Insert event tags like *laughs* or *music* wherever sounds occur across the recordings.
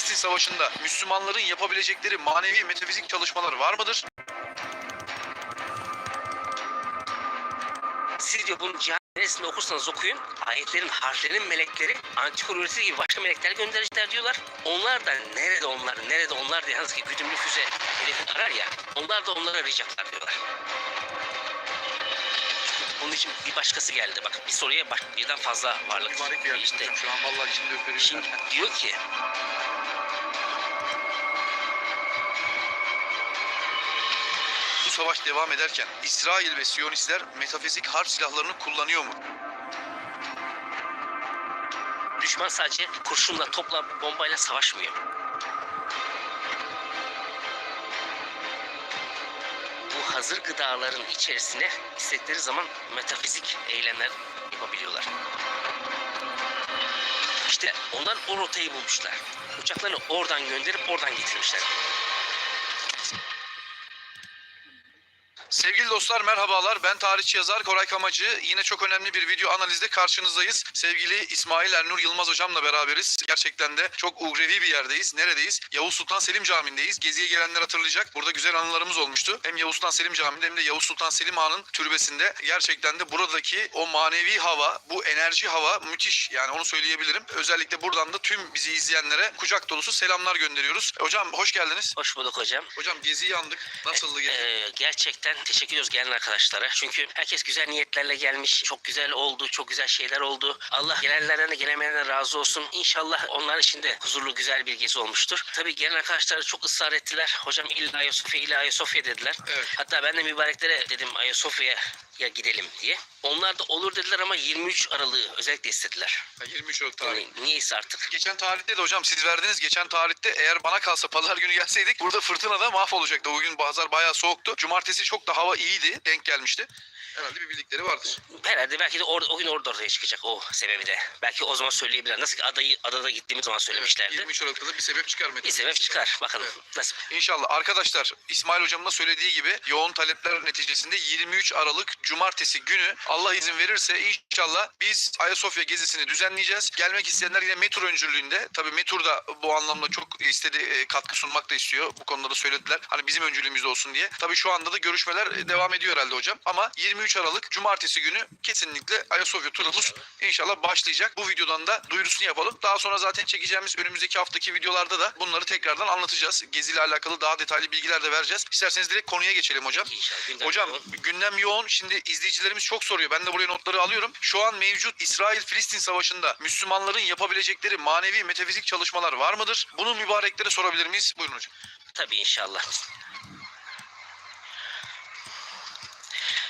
İsrail-Filistin savaşında Müslümanların yapabilecekleri manevi metafizik çalışmalar var mıdır? Siz diyor bunu cihan neresinde okursanız okuyun. Ayetlerin harflerinin melekleri antikor üretisi gibi başka melekler gönderecekler diyorlar. Onlar da nerede onlar, nerede onlar diye yalnız ki güdümlü füze hedefi arar ya. Onlar da onları arayacaklar diyorlar. Bunun için bir başkası geldi. Bak bir soruya bak birden fazla varlık. Mübarek bir yer işte. Şu an vallahi içimde ürperiyor. Şimdi diyor ki savaş devam ederken İsrail ve Siyonistler metafizik harp silahlarını kullanıyor mu? düşman sadece kurşunla, topla, bombayla savaşmıyor. Bu hazır gıdaların içerisine istedikleri zaman metafizik eylemler yapabiliyorlar. İşte ondan o rotayı bulmuşlar. Uçaklarını oradan gönderip oradan getirmişler. Sevgili dostlar merhabalar. Ben tarihçi yazar Koray Kamacı. Yine çok önemli bir video analizde karşınızdayız. Sevgili İsmail Ernur Yılmaz hocamla beraberiz. Gerçekten de çok uhrevi bir yerdeyiz. Neredeyiz? Yavuz Sultan Selim Camii'ndeyiz. Geziye gelenler hatırlayacak. Burada güzel anılarımız olmuştu. Hem Yavuz Sultan Selim Camii'nde hem de Yavuz Sultan Selim Han'ın türbesinde. Gerçekten de buradaki o manevi hava, bu enerji hava müthiş. Yani onu söyleyebilirim. Özellikle buradan da tüm bizi izleyenlere kucak dolusu selamlar gönderiyoruz. Hocam hoş geldiniz. Hoş bulduk hocam. Hocam geziyi andık. Nasıldı gezi? Ee, gerçekten teşekkür ediyoruz gelen arkadaşlara. Çünkü herkes güzel niyetlerle gelmiş. Çok güzel oldu. Çok güzel şeyler oldu. Allah gelenlerden de gelemeyenlerden razı olsun. İnşallah onlar için de huzurlu güzel bir gezi olmuştur. Tabii gelen arkadaşlar çok ısrar ettiler. Hocam illa Ayasofya illa Ayasofya dediler. Evet. Hatta ben de mübareklere dedim Ayasofya'ya gidelim diye. Onlar da olur dediler ama 23 Aralık'ı özellikle istediler. Ha, 23 Aralık tarih. Yani niyeyse artık. Geçen tarihte de hocam siz verdiniz. Geçen tarihte eğer bana kalsa pazar günü gelseydik burada fırtınada mahvolacaktı. O gün pazar bayağı soğuktu. Cumartesi çok da hava iyiydi. Denk gelmişti. Herhalde bir bildikleri vardır. Herhalde belki de or- o gün orada ortaya çıkacak o sebebi de. Belki o zaman söyleyebilirler. Nasıl ki adayı adada gittiğimiz zaman söylemişlerdi. 23 Aralık'ta da bir sebep çıkarmadı. Bir sebep çıkar. Bakalım nasıl. İnşallah. Arkadaşlar İsmail hocamın da söylediği gibi yoğun talepler neticesinde 23 Aralık Cumartesi günü Allah izin verirse inşallah biz Ayasofya gezisini düzenleyeceğiz. Gelmek isteyenler yine Metur öncülüğünde. Tabii Metur da bu anlamda çok istedi e, katkı sunmak da istiyor. Bu konuda da söylediler. Hani bizim öncülüğümüzde olsun diye. Tabii şu anda da görüşmeler e, devam ediyor herhalde hocam. Ama 23 Aralık Cumartesi günü kesinlikle Ayasofya turumuz inşallah başlayacak. Bu videodan da duyurusunu yapalım. Daha sonra zaten çekeceğimiz önümüzdeki haftaki videolarda da bunları tekrardan anlatacağız. Geziyle alakalı daha detaylı bilgiler de vereceğiz. İsterseniz direkt konuya geçelim hocam. İnşallah. gündem Hocam yoğun. gündem yoğun. Şimdi izleyicilerimiz çok soruyor. Ben de buraya notları alıyorum. Şu an mevcut İsrail-Filistin savaşında Müslümanların yapabilecekleri manevi metafizik çalışmalar var mıdır? Bunu mübareklere sorabilir miyiz? Buyurun hocam. Tabii inşallah.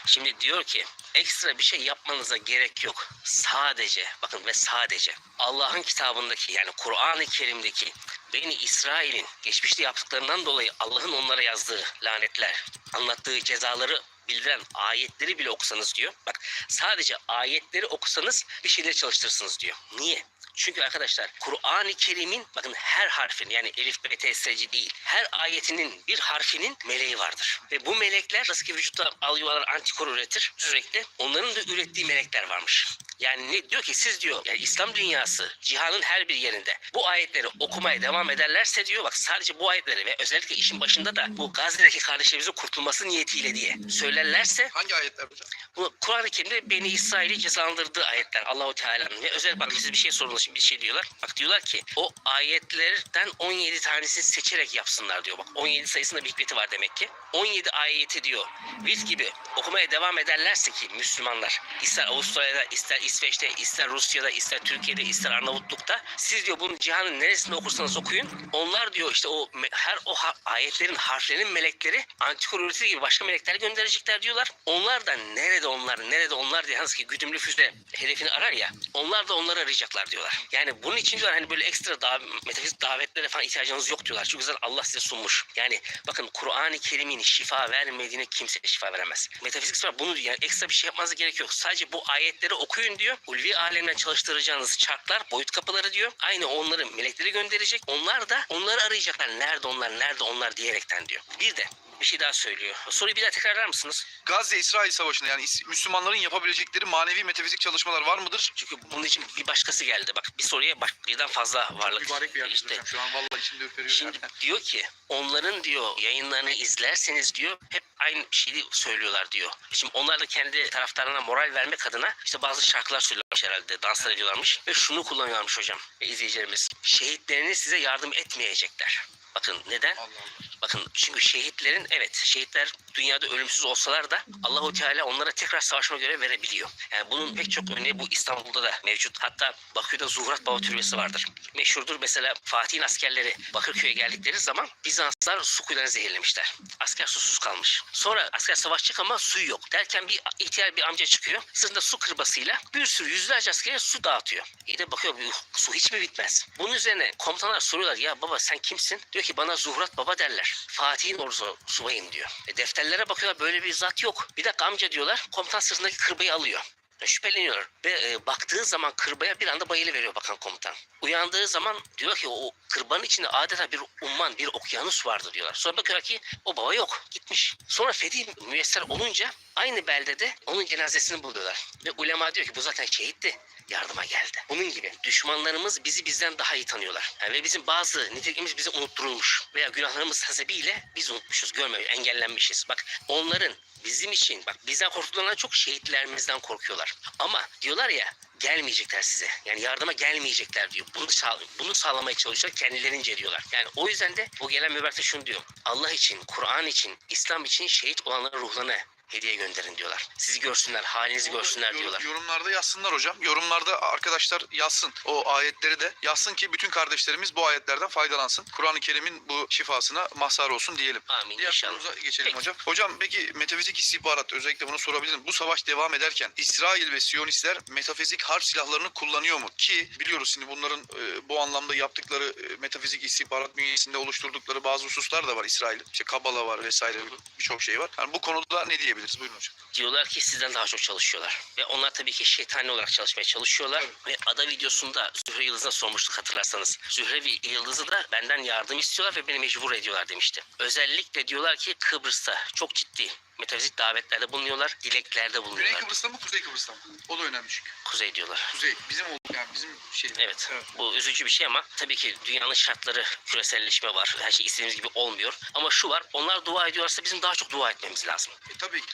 Şimdi diyor ki ekstra bir şey yapmanıza gerek yok. Sadece bakın ve sadece Allah'ın kitabındaki yani Kur'an-ı Kerim'deki Beni İsrail'in geçmişte yaptıklarından dolayı Allah'ın onlara yazdığı lanetler, anlattığı cezaları bildiren ayetleri bile okusanız diyor. Bak sadece ayetleri okusanız bir şeyleri çalıştırırsınız diyor. Niye? Çünkü arkadaşlar Kur'an-ı Kerim'in bakın her harfin yani elif b t s c değil her ayetinin bir harfinin meleği vardır. Ve bu melekler nasıl ki vücutta alıyorlar antikor üretir sürekli onların da ürettiği melekler varmış. Yani ne diyor ki siz diyor yani İslam dünyası cihanın her bir yerinde bu ayetleri okumaya devam ederlerse diyor bak sadece bu ayetleri ve özellikle işin başında da bu Gazze'deki kardeşlerimizin kurtulması niyetiyle diye söylerlerse Hangi ayetler hocam? bu Kur'an-ı Kerim'de Beni İsrail'i cezalandırdığı ayetler Allahu Teala'nın ve özel bak siz bir şey sorunuz şimdi bir şey diyorlar. Bak diyorlar ki o ayetlerden 17 tanesini seçerek yapsınlar diyor. Bak 17 sayısında bir hikmeti var demek ki. 17 ayeti diyor. Viz gibi okumaya devam ederlerse ki Müslümanlar ister Avustralya'da ister İsveç'te ister Rusya'da ister Türkiye'de ister Arnavutluk'ta siz diyor bunun cihanın neresinde okursanız okuyun. Onlar diyor işte o her o ha- ayetlerin harflerinin melekleri antikor üretisi gibi başka melekler gönderecekler diyorlar. Onlar da nerede onlar nerede onlar diye nasıl ki güdümlü füze hedefini arar ya onlar da onları arayacaklar diyorlar. Yani bunun için diyorlar hani böyle ekstra daha metafizik davetlere falan ihtiyacınız yok diyorlar. Çünkü zaten Allah size sunmuş. Yani bakın Kur'an-ı Kerim'in şifa vermediğine kimse şifa veremez. Metafizik sonra bunu. Yani ekstra bir şey yapmanıza gerek yok. Sadece bu ayetleri okuyun diyor. Ulvi alemden çalıştıracağınız çarklar, boyut kapıları diyor. Aynı onların melekleri gönderecek. Onlar da onları arayacaklar. Nerede onlar, nerede onlar diyerekten diyor. Bir de bir şey daha söylüyor. Soruyu bir daha tekrarlar mısınız? Gazze-İsrail Savaşı'nda yani İs- Müslümanların yapabilecekleri manevi metafizik çalışmalar var mıdır? Çünkü bunun için bir başkası geldi. Bak bir soruya bak birden fazla varlık. Mübarek bir yer İşte hocam. Şu an vallahi içimde ürperiyor Şimdi yani. *laughs* diyor ki onların diyor yayınlarını izlerseniz diyor hep aynı şeyi söylüyorlar diyor. Şimdi onlar da kendi taraftarlarına moral vermek adına işte bazı şarkılar söylüyorlarmış herhalde. Danslar ediyorlarmış. Ve şunu kullanıyorlarmış hocam ve izleyicilerimiz. Şehitleriniz size yardım etmeyecekler. Bakın neden? Allah Allah. Bakın çünkü şehitlerin evet şehitler dünyada ölümsüz olsalar da Allahu Teala onlara tekrar savaşma görev verebiliyor. Yani bunun pek çok örneği bu İstanbul'da da mevcut. Hatta Bakü'de Zuhrat Baba Türbesi vardır. Meşhurdur mesela Fatih'in askerleri Bakırköy'e geldikleri zaman Bizanslar su kuyularını zehirlemişler. Asker susuz kalmış. Sonra asker savaşacak ama suyu yok. Derken bir ihtiyar bir amca çıkıyor. Sırtında su kırbasıyla bir sürü yüzlerce askere su dağıtıyor. İyi de bakıyor su hiç mi bitmez? Bunun üzerine komutanlar soruyorlar ya baba sen kimsin? Diyor ki bana Zuhrat Baba derler. Fatih'in ordusu subayım diyor. E, defterlere bakıyorlar böyle bir zat yok. Bir dakika amca diyorlar. Komutan sırtındaki kırbayı alıyor. Şüpheleniyorlar ve e, baktığı zaman kırbaya bir anda bayılı veriyor bakan komutan. Uyandığı zaman diyor ki o kırbanın içinde adeta bir umman, bir okyanus vardı diyorlar. Sonra bakıyorlar ki o baba yok, gitmiş. Sonra fethi müyesser olunca aynı beldede onun cenazesini buluyorlar. Ve ulema diyor ki bu zaten şehitti yardıma geldi. Bunun gibi düşmanlarımız bizi bizden daha iyi tanıyorlar. Yani ve bizim bazı niteliklerimiz bize unutturulmuş veya günahlarımız hasebiyle biz unutmuşuz, görmüyoruz, engellenmişiz. Bak onların bizim için bak bizden korktuklarından çok şehitlerimizden korkuyorlar. Ama diyorlar ya gelmeyecekler size. Yani yardıma gelmeyecekler diyor. Bunu, sağ, bunu sağlamaya çalışıyorlar kendilerince diyorlar. Yani o yüzden de bu gelen mübarek şunu diyor. Allah için, Kur'an için, İslam için şehit olanların ruhlarına hediye gönderin diyorlar. Sizi görsünler, halinizi görsünler diyorlar. Yorumlarda yazsınlar hocam. Yorumlarda arkadaşlar yazsın. O ayetleri de yazsın ki bütün kardeşlerimiz bu ayetlerden faydalansın. Kur'an-ı Kerim'in bu şifasına mazhar olsun diyelim. Amin Diğer inşallah. geçelim Peki. hocam. Hocam peki metafizik istihbarat özellikle bunu sorabilirim. Bu savaş devam ederken İsrail ve Siyonistler metafizik harp silahlarını kullanıyor mu? Ki biliyoruz şimdi bunların e, bu anlamda yaptıkları e, metafizik istihbarat bünyesinde oluşturdukları bazı hususlar da var İsrail'in. İşte Kabala var vesaire birçok şey var. Yani bu konuda ne diyebiliriz? Buyurun hocam. diyorlar ki sizden daha çok çalışıyorlar. Ve onlar tabii ki şeytani olarak çalışmaya çalışıyorlar. Ve ada videosunda Zühre Yıldız'a sormuştuk hatırlarsanız. Zühre Yıldız'ı da benden yardım istiyorlar ve beni mecbur ediyorlar demişti. Özellikle diyorlar ki Kıbrıs'ta çok ciddi metafizik davetlerde bulunuyorlar, dileklerde Güney bulunuyorlar. Kıbrıs'ta mı Kuzey Kıbrıs'ta mı? O da önemli çünkü. Kuzey diyorlar. Kuzey bizim oldu yani bizim şey. Evet. Bu üzücü bir şey ama tabii ki dünyanın şartları küreselleşme var. Her şey istediğimiz gibi olmuyor. Ama şu var. Onlar dua ediyorlarsa bizim daha çok dua etmemiz lazım. E, tabii ki.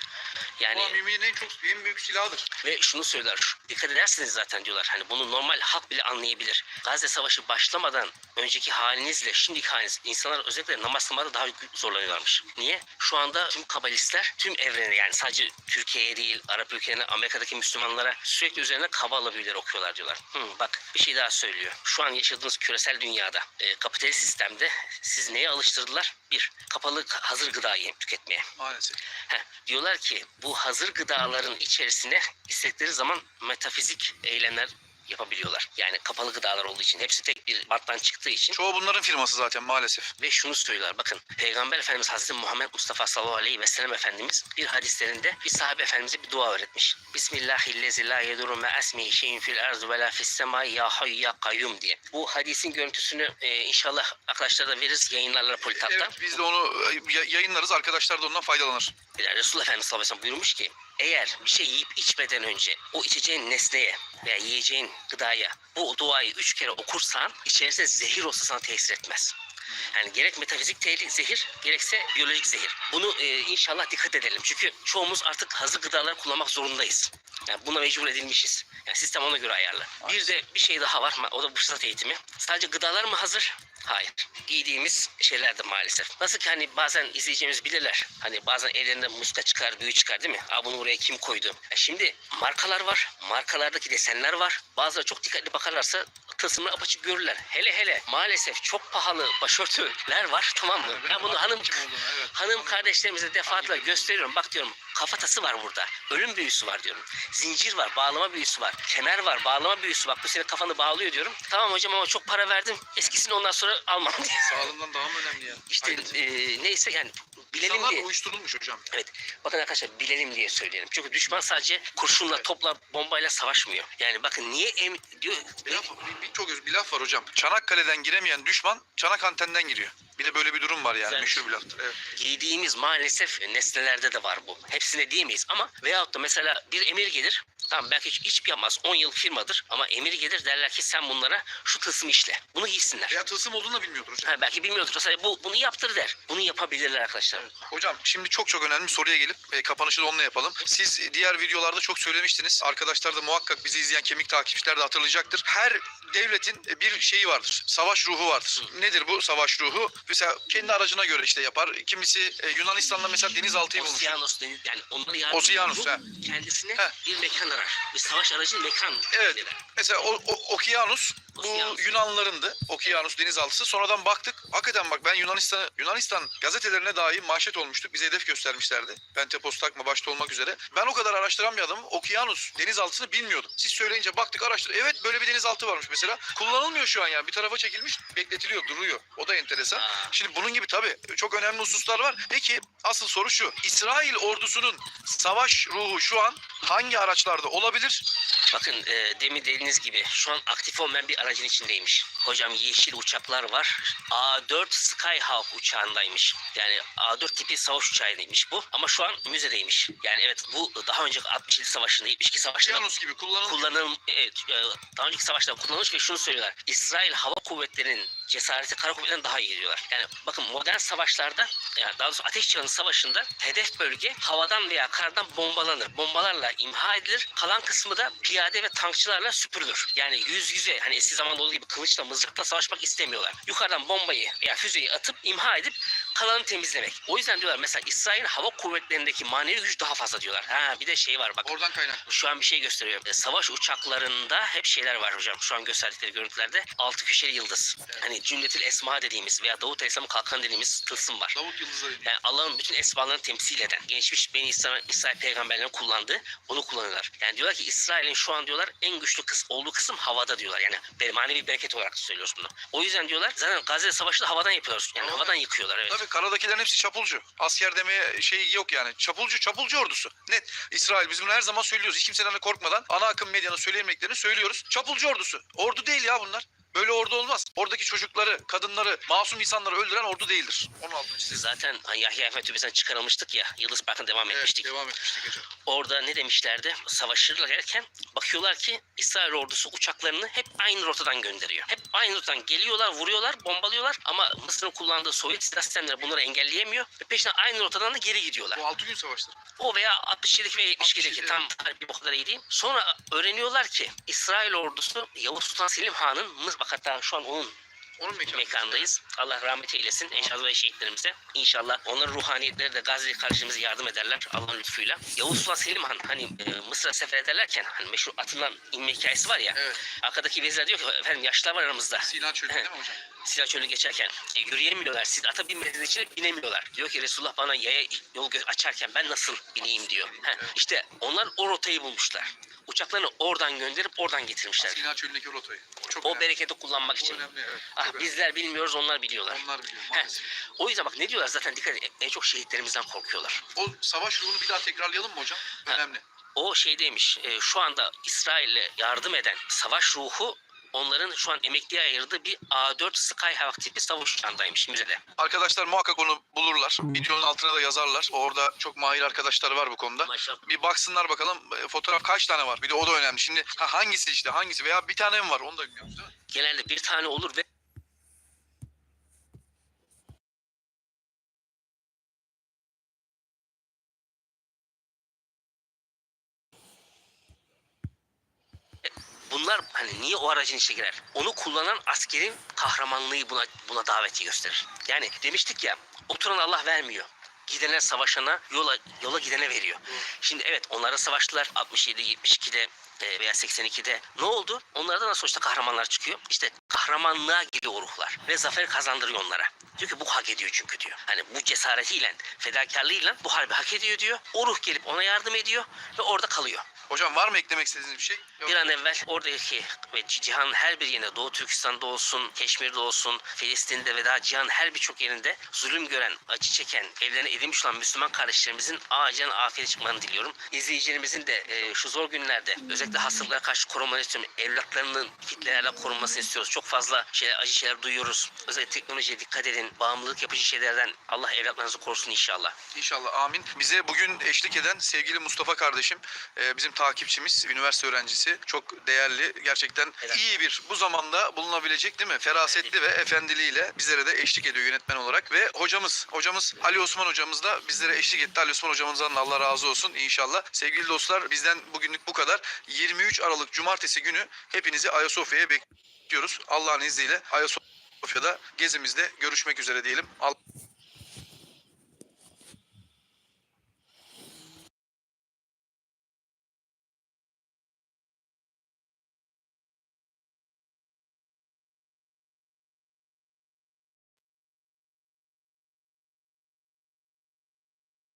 Yani Ama müminin en çok en büyük silahıdır. Ve şunu söyler, dikkat ederseniz zaten diyorlar hani bunu normal halk bile anlayabilir. Gazze Savaşı başlamadan önceki halinizle şimdiki haliniz insanlar özellikle namaz kılmada daha zorlanıyorlarmış. Niye? Şu anda tüm kabalistler tüm evrene yani sadece Türkiye'ye değil Arap ülkelerine Amerika'daki Müslümanlara sürekli üzerine kabala büyüleri okuyorlar diyorlar. Hı, bak bir şey daha söylüyor. Şu an yaşadığımız küresel dünyada e, kapitalist sistemde siz neye alıştırdılar? Bir, kapalı hazır gıdayı tüketmeye. Maalesef. Heh, diyorlar ki bu hazır gıdaların içerisine istedikleri zaman metafizik eylemler yapabiliyorlar. Yani kapalı gıdalar olduğu için hepsi tek bir battan çıktığı için Çoğu bunların firması zaten maalesef. ve şunu söylüyorlar bakın Peygamber Efendimiz Hazreti Muhammed Mustafa sallallahu aleyhi ve sellem Efendimiz bir hadislerinde bir sahabe efendimize bir dua öğretmiş. Bismillahillezi la yeduru me esmihi şeyin fil arzu ve la fis semai ya hayy ya kayyum diye. Bu hadisin görüntüsünü e, inşallah arkadaşlara da veririz yayınlarlar Politap'ta. Evet biz de onu e, ya- yayınlarız arkadaşlar da ondan faydalanır. Yani Resulullah Efendimiz sallallahu aleyhi ve sellem buyurmuş ki eğer bir şey yiyip içmeden önce o içeceğin nesneye veya yiyeceğin gıdaya bu duayı üç kere okursan içerisinde zehir olsa sana tesir etmez. Yani gerek metafizik tehlik zehir gerekse biyolojik zehir. Bunu e, inşallah dikkat edelim. Çünkü çoğumuz artık hazır gıdalar kullanmak zorundayız. Yani buna mecbur edilmişiz. Yani sistem ona göre ayarlı. Bir de bir şey daha var. O da fırsat eğitimi. Sadece gıdalar mı hazır? Hayır. Giydiğimiz şeyler de maalesef. Nasıl ki hani bazen izleyeceğimiz bilirler. Hani bazen ellerinde muska çıkar, büyü çıkar değil mi? Aa bunu buraya kim koydu? Ya şimdi markalar var. Markalardaki desenler var. Bazıları çok dikkatli bakarlarsa tılsımları apaçık görürler. Hele hele maalesef çok pahalı başörtüler var tamam mı? Ben bunu hanım hanım kardeşlerimize defaatla gösteriyorum. Bak diyorum kafatası var burada. Ölüm büyüsü var diyorum. Zincir var, bağlama büyüsü var. Kemer var, bağlama büyüsü var. Bu senin kafanı bağlıyor diyorum. Tamam hocam ama çok para verdim. Eskisini ondan sonra almam diye. *laughs* Sağlığından daha mı önemli ya? İşte e, neyse yani Bilelim İnsanlar diye. uyuşturulmuş hocam. Evet. Bakın arkadaşlar bilelim diye söyleyelim. Çünkü düşman sadece kurşunla, topla, bombayla savaşmıyor. Yani bakın niye em diyor Bir laf, bir, bir- çok öz bir laf var hocam. Çanakkale'den giremeyen düşman Çanak antenden giriyor. Bir de böyle bir durum var yani. Güzel. Meşhur bir laftır. Evet. giydiğimiz maalesef nesnelerde de var bu. Hepsine diyemeyiz ama veyahut da mesela bir emir gelir. Tamam belki hiç, hiçbir yapmaz. 10 yıl firmadır ama emir gelir derler ki sen bunlara şu tılsım işle. Bunu giysinler. Veya tılsım olduğunu da bilmiyordur hocam. Ha, belki bilmiyordur. Mesela bu, bunu yaptır der. Bunu yapabilirler arkadaşlar. Hocam şimdi çok çok önemli bir soruya gelip e, kapanışı da onunla yapalım. Siz diğer videolarda çok söylemiştiniz. Arkadaşlar da muhakkak bizi izleyen kemik takipçiler de hatırlayacaktır. Her devletin e, bir şeyi vardır. Savaş ruhu vardır. Nedir bu savaş ruhu? Mesela kendi aracına göre işte yapar. Kimisi e, Yunanistan'da mesela denizaltıyı bulmuş. Osiyanos deniz yani onları yardım Osiyanos, bu ha. kendisine Ha. bir mekan arar. Bir savaş aracı mekan. Evet. verir. Mesela o, o, Okyanus bu Okyanus. Yunanlılarındı. Okyanus denizaltısı. Sonradan baktık. Hakikaten bak ben Yunanistan Yunanistan gazetelerine dahi manşet olmuştuk. Bize hedef göstermişlerdi. Pentepos takma başta olmak üzere. Ben o kadar araştıran bir adamım. Okyanus denizaltısını bilmiyordum. Siz söyleyince baktık araştırdık. Evet böyle bir denizaltı varmış mesela. Kullanılmıyor şu an yani. Bir tarafa çekilmiş bekletiliyor duruyor. O da enteresan. Aa. Şimdi bunun gibi tabii çok önemli hususlar var. Peki asıl soru şu. İsrail ordusunun savaş ruhu şu an hangi araçlarda olabilir? Bakın e, demin dediğiniz gibi şu an aktif olmayan bir aracın içindeymiş. Hocam yeşil uçaklar var. A4 Skyhawk uçağındaymış. Yani A4 tipi savaş uçağıymış bu. Ama şu an müzedeymiş. Yani evet bu daha önceki 67 savaşında 72 savaşında Okyanus gibi kullanılmış. kullanım evet, e, daha önceki savaşlarda kullanılmış ve şunu söylüyorlar. İsrail Hava Kuvvetleri'nin cesareti kara kuvvetlerinden daha iyi diyorlar. Yani bakın modern savaşlarda yani daha doğrusu ateş çağının savaşında hedef bölge havadan veya karadan bombalanır. Bombalarla imha edilir. Kalan kısmı da piyade ve tankçılarla süpürülür. Yani yüz yüze hani eski zamanda olduğu gibi kılıçla mızrakla savaşmak istemiyorlar. Yukarıdan bombayı veya füzeyi atıp imha edip kalanı temizlemek. O yüzden diyorlar mesela İsrail Hava Kuvvetleri'ndeki manevi güç daha fazla diyorlar. Ha bir de şey var bak Oradan kaynaklı. şu an bir şey gösteriyor. E, Savaş uçaklarında hep şeyler var hocam. Şu an gösterdikleri görüntülerde altı köşeli yıldız. Hani cümletil esma dediğimiz veya Davut Aleyhisselam'ın kalkan dediğimiz tılsım var. Davut Yıldız'ı deniyor. Yani Allah'ın bütün esmalarını temsil eden, geçmiş Beni İsrail, İsrail peygamberlerin kullandığı, onu kullanıyorlar. Yani diyorlar ki İsrail'in şu an diyorlar en güçlü kıs, olduğu kısım havada diyorlar. Yani manevi bereket olarak söylüyoruz bunu. O yüzden diyorlar zaten Gazze Savaşı da havadan yapıyorlar. Yani Doğru. havadan yıkıyorlar evet. Tabii karadakilerin hepsi çapulcu. Asker demeye şey yok yani. Çapulcu, çapulcu ordusu. Net. İsrail biz bunu her zaman söylüyoruz. Hiç kimseden de korkmadan ana akım medyanın söyleyemediklerini söylüyoruz. Çapulcu ordusu. Ordu değil ya bunlar. Böyle ordu olmaz. Oradaki çocukları, kadınları, masum insanları öldüren ordu değildir. Onu altını. Zaten Yahya Efendi Türbesi'nden çıkarılmıştık ya. Yıldız Parkı'na devam etmiştik. devam etmiştik hocam. Orada ne demişlerdi? Savaşırlarken bakıyorlar ki İsrail ordusu uçaklarını hep aynı rotadan gönderiyor. Hep aynı rotadan geliyorlar, vuruyorlar, bombalıyorlar ama Mısır'ın kullandığı Sovyet silah sistemleri bunları engelleyemiyor ve peşinden aynı rotadan da geri gidiyorlar. Bu 6 gün savaşları. O veya 67'deki ve 72'deki 67, tam bir bu kadar iyi değil. Sonra öğreniyorlar ki İsrail ordusu Yavuz Sultan Selim Han'ın Mısır bak hatta şu an onun Onun mekanı. mekandayız. Allah rahmet eylesin ecdad ve şehitlerimize. İnşallah onların ruhaniyetleri de Gazze kardeşimize yardım ederler Allah'ın lütfuyla. Yavuz Sultan Selim Han hani e, Mısır'a sefer ederlerken hani meşhur atından inme hikayesi var ya. Evet. Arkadaki vezirler diyor ki efendim yaşlılar var aramızda. Sinan Çölü değil mi hocam? Silah çölü geçerken e, yürüyemiyorlar. Siz ata binmediğiniz için binemiyorlar. Diyor ki Resulullah bana yaya yol açarken ben nasıl bineyim diyor. He, işte onlar o rotayı bulmuşlar. Uçaklarını oradan gönderip oradan getirmişler. Sinan Çölü'ndeki rotayı. Çok O önemli. bereketi kullanmak Bu için. önemli evet. Ah önemli. bizler bilmiyoruz onlar biliyorlar. Onlar biliyor Heh. O yüzden bak ne diyorlar zaten dikkat edin. En çok şehitlerimizden korkuyorlar. O savaş ruhunu bir daha tekrarlayalım mı hocam? Ha. Önemli. O şeydeymiş e, şu anda İsrail'e yardım eden savaş ruhu onların şu an emekliye ayırdığı bir A4 Skyhawk tipi savaş uçağındaymış müzede. Arkadaşlar muhakkak onu bulurlar. Videonun altına da yazarlar. Orada çok mahir arkadaşlar var bu konuda. Maşallah. Bir baksınlar bakalım e, fotoğraf kaç tane var. Bir de o da önemli. Şimdi ha, hangisi işte hangisi veya bir tane mi var onu da bilmiyoruz değil mi? Genelde bir tane olur ve Bunlar hani niye o aracın içine girer? Onu kullanan askerin kahramanlığı buna buna daveti gösterir. Yani demiştik ya oturan Allah vermiyor. Gidene savaşana yola yola gidene veriyor. Şimdi evet onlara savaştılar 67 72'de e, veya 82'de. Ne oldu? Onlardan da sonuçta kahramanlar çıkıyor. İşte kahramanlığa giriyor o ruhlar ve zafer kazandırıyor onlara. Diyor ki bu hak ediyor çünkü diyor. Hani bu cesaretiyle, fedakarlığıyla bu harbi hak ediyor diyor. O ruh gelip ona yardım ediyor ve orada kalıyor. Hocam var mı eklemek istediğiniz bir şey? Yok. Bir an evvel oradaki ve cihanın her bir yerine Doğu Türkistan'da olsun, Keşmir'de olsun, Filistin'de ve daha cihanın her birçok yerinde zulüm gören, acı çeken, evlerine edilmiş olan Müslüman kardeşlerimizin acilen afiyet çıkmanı diliyorum. İzleyicilerimizin de e, şu zor günlerde özellikle hastalıklara karşı korunmanı istiyorum. Evlatlarının fitnelerle korunmasını istiyoruz. Çok fazla şeyler, acı şeyler duyuyoruz. Özellikle teknolojiye dikkat edin. Bağımlılık yapıcı şeylerden Allah evlatlarınızı korusun inşallah. İnşallah amin. Bize bugün eşlik eden sevgili Mustafa kardeşim, e, bizim takipçimiz, üniversite öğrencisi. Çok değerli, gerçekten Helal. iyi bir bu zamanda bulunabilecek değil mi? Ferasetli ve efendiliğiyle bizlere de eşlik ediyor yönetmen olarak. Ve hocamız, hocamız Ali Osman hocamız da bizlere eşlik etti. Ali Osman hocamızdan da Allah razı olsun inşallah. Sevgili dostlar bizden bugünlük bu kadar. 23 Aralık Cumartesi günü hepinizi Ayasofya'ya bekliyoruz. Allah'ın izniyle Ayasofya'da gezimizde görüşmek üzere diyelim. Allah